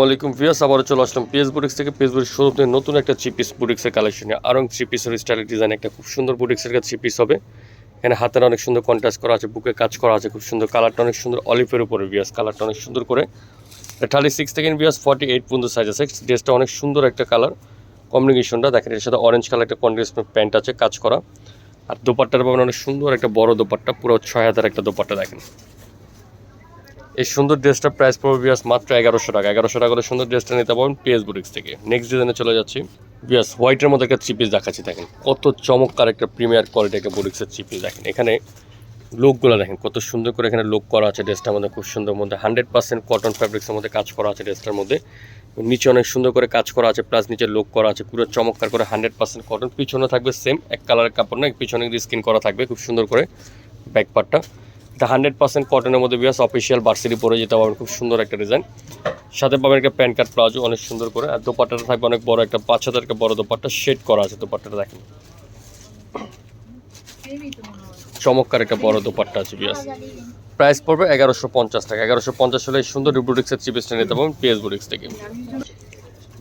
ওয়ালাইকুম ভিয়াস আবারও চলে আসলাম পিএস বুটিক্স থেকে। পিএস বুটিক্স শুরুতে নতুন একটা থ্রি পিস বুটিক্সের কালেকশন আরং থ্রি পিসের স্টাইলের ডিজাইন একটা খুব সুন্দর বুটিক্সের কাছে থ্রি পিস হবে। এখানে হাতের অনেক সুন্দর কন্ট্রাস্ট করা আছে, বুকে কাজ করা আছে, খুব সুন্দর কালারটা অনেক সুন্দর অলিভের উপরে ভিয়াস কালারটা অনেক সুন্দর করে। থার্টি সিক্স থেকে ভিয়াস ফর্টি এইট পর্যন্ত সাইজ আছে। ড্রেসটা অনেক সুন্দর একটা কালার কমিউনিকেশনটা দেখেন, এর সাথে অরেঞ্জ কালার একটা কন্ট্রাস্ট প্যান্ট আছে, কাজ করা। আর দোপাট্টার পাবেন অনেক সুন্দর একটা বড় দোপাট্টা, পুরো ছয় হাজার একটা দোপাট্টা দেখেন। এই সুন্দর ড্রেসটার প্রাইস পড়বে বিয়াস মাত্র এগারোশো টাকা। এগারোশো টাকা করে সুন্দর ড্রেসটা নিতে পারবেন পিএস বুটিক্স থেকে। নেক্সট ডিজাইনে চলে যাচ্ছি। বিয়াস হোয়াইটের মধ্যে একটা চিপিস দেখাচ্ছি, দেখেন। কত চমৎকার একটা প্রিমিয়ার কোয়ালিটি একটা বুটিক্সের চিপিস দেখেন। এখানে লোকগুলো দেখেন, কত সুন্দর করে এখানে লোক করা আছে ড্রেসটার মধ্যে, খুব সুন্দর মধ্যে। হান্ড্রেড পার্সেন্ট কটন ফ্যাব্রিক্সের মধ্যে কাজ করা আছে ড্রেসটার মধ্যে। নিচে অনেক সুন্দর করে কাজ করা আছে প্লাস নিচে লোক করা আছে, পুরো চমৎকার করে হান্ড্রেড পার্সেন্ট কটন পিছনে থাকবে সেম এক কালারের কাপড় না, পিছনে স্কিন করা থাকবে, খুব সুন্দর করে ব্যাক পার্টটা এটা হান্ড্রেড পার্সেন্ট কটনের মধ্যে বিয়াস অফিসিয়াল বার্সিটি পরে যেতে পারবেন খুব সুন্দর একটা ডিজাইন সাথে পাবেন একটা প্যান্ট কার্ড প্লাজো, অনেক সুন্দর করে। আর দোপাট্টাটা থাকবে অনেক বড় একটা, পাঁচ হাজার একটা বড় দোপাট্টা শেড করা আছে দোপাট্টাটা দেখেন। চমৎকার একটা বড় দোপাট্টা আছে বিয়াস। প্রাইস পড়বে এগারোশো পঞ্চাশ টাকা। এগারোশো পঞ্চাশ হলে সুন্দর রিব্রুটিক্সের চিপেসটা নিতে পারবেন পিএস বুটিক্স থেকে।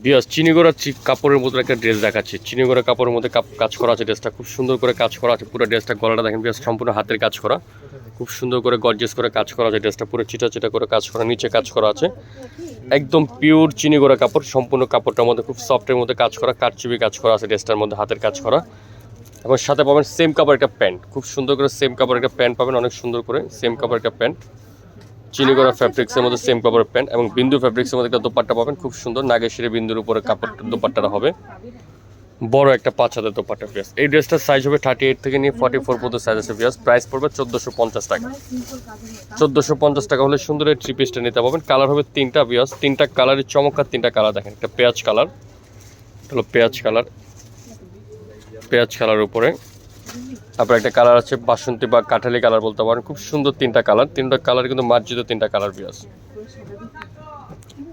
বিয়াস, চিনিগোড়া কাপড়ের মতো একটা ড্রেস দেখাচ্ছে। চিনিগোড়া কাপড়ের মধ্যে কাজ করা আছে ড্রেসটা খুব সুন্দর করে কাজ করা আছে। পুরো ড্রেসটা গলাটা দেখেন বিয়াস, সম্পূর্ণ হাতের কাজ করা। খুব সুন্দর করে গর্জেস করে কাজ করা আছে ড্রেসটা পুরো চিটা চিটা করে কাজ করা নিচে কাজ করা আছে। একদম পিওর চিনিগোড়া কাপড় সম্পূর্ণ কাপড়টার মধ্যে খুব সফটের মধ্যে কাজ করা কারচুপি কাজ করা আছে ড্রেসটার মধ্যে হাতের কাজ করা। এবং সাথে পাবেন সেম কাপড় একটা প্যান্ট খুব সুন্দর করে সেম কাপড় একটা প্যান্ট পাবেন অনেক সুন্দর করে সেম কাপড় একটা প্যান্ট চিনিগড়া ফ্যাব্রিক্সের মধ্যে সেম কাপড়ের প্যান্ট এবং বিন্দু ফ্যাব্রিক্সের মধ্যে একটা দোপাট্টা পাবেন খুব সুন্দর নাগেশ্বরী বিন্দুর উপরে কাপড় দোপাট্টাটা হবে। বড় একটা পাঁচ হাজার দোপাট্টা পিয়াস এই ড্রেসটার সাইজ হবে থার্টি এইট থেকে নিয়ে ফর্টি ফোর পর্যন্ত সাইজ আছে পিয়াস প্রাইস পড়বে চোদ্দোশো পঞ্চাশ টাকা। চোদ্দোশো পঞ্চাশ টাকা হলে সুন্দর এই থ্রি পিসটা নিতে পারবেন। কালার হবে তিনটা পিয়াস তিনটা কালারের চমৎকার তিনটা কালার দেখেন। একটা পেঁয়াজ কালার হলো পেঁয়াজ কালার পেঁয়াজ কালার উপরে। তারপর একটা কালার আছে বাসন্তী বা কাঠালি কালার বলতে পারেন। খুব সুন্দর তিনটা কালার তিনটা কালার কিন্তু মার্জিত তিনটা কালার বিয়াস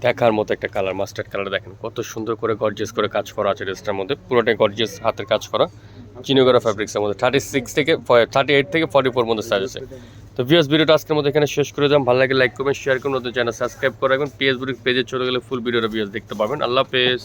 দেখার মতো একটা কালার মাস্টার্ড কালার দেখেন, কত সুন্দর করে গর্জিয়াস করে কাজ করা আছে ড্রেসটার মধ্যে। পুরোটাই গর্জিয়াস হাতের কাজ করা। চিনোগরা ফ্যাব্রিক্সের মধ্যে থার্টি সিক্স থেকে থার্টি এইট থেকে ফর্টি ফোর মধ্যে সাইজ আছে। তো ভিউস ভিডিওটা আজকের মধ্যে এখানে শেষ করে দিলাম। ভালো লাগে লাইক করবেন শেয়ার করুন। নতুন চ্যানেল সাবস্ক্রাইব করে রাখবেন। পিএস বুড়ি পেজে চলে গেলে ফুল ভিডিওটা ভিউস দেখতে পাবেন। আল্লাহ হাফেজ।